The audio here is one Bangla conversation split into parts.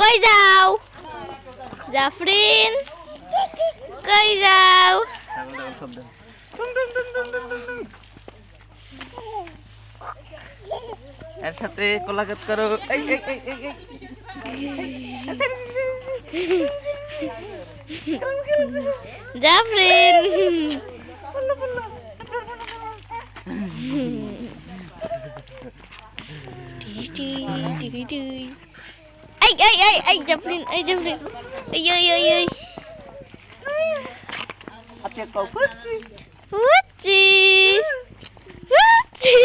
কই যাও? জাফরিন? কই যাও? এর সাথে কোলাঘাত করো। এই এই এই এই এই। জাফরিন? এই এই এই এই জাফরিন এই জাফরিন এই এই এই এই হাতে কাউ করছি উচ্চি উচ্চি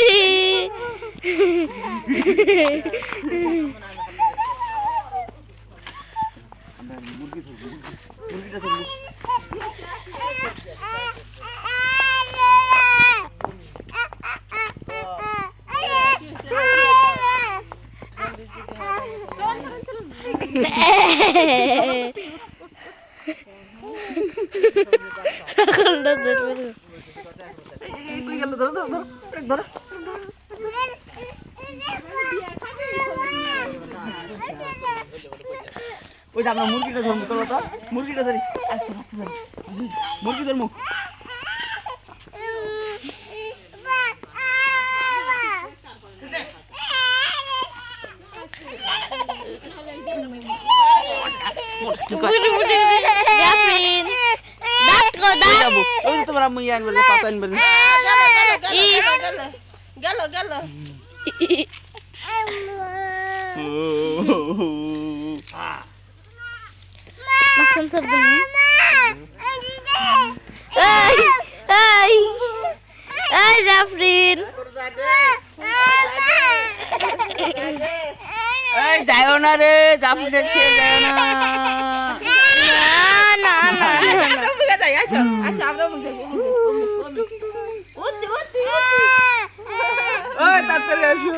আমরা মুরগি ধরবো মুরগিটা ওই যে আমরা মুরগিটা ধরবো চলো তো মুরগিটা ধরি। মুরগি ধরবো Davin. Datro, Davin. Ya, Bu. Ini tuh ramu yang berlepatan benar. Galo, galo. Galo, galo. galak. Allah. Makan sabun. Mama. যাইও না রে জাফরি দেখছে যাইও না না যাই আসো আসো আমরা ওই তাড়াতাড়ি আসো।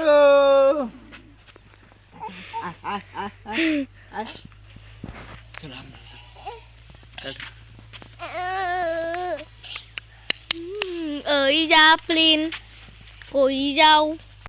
চলো আমরা। কাট। ওই কই যাও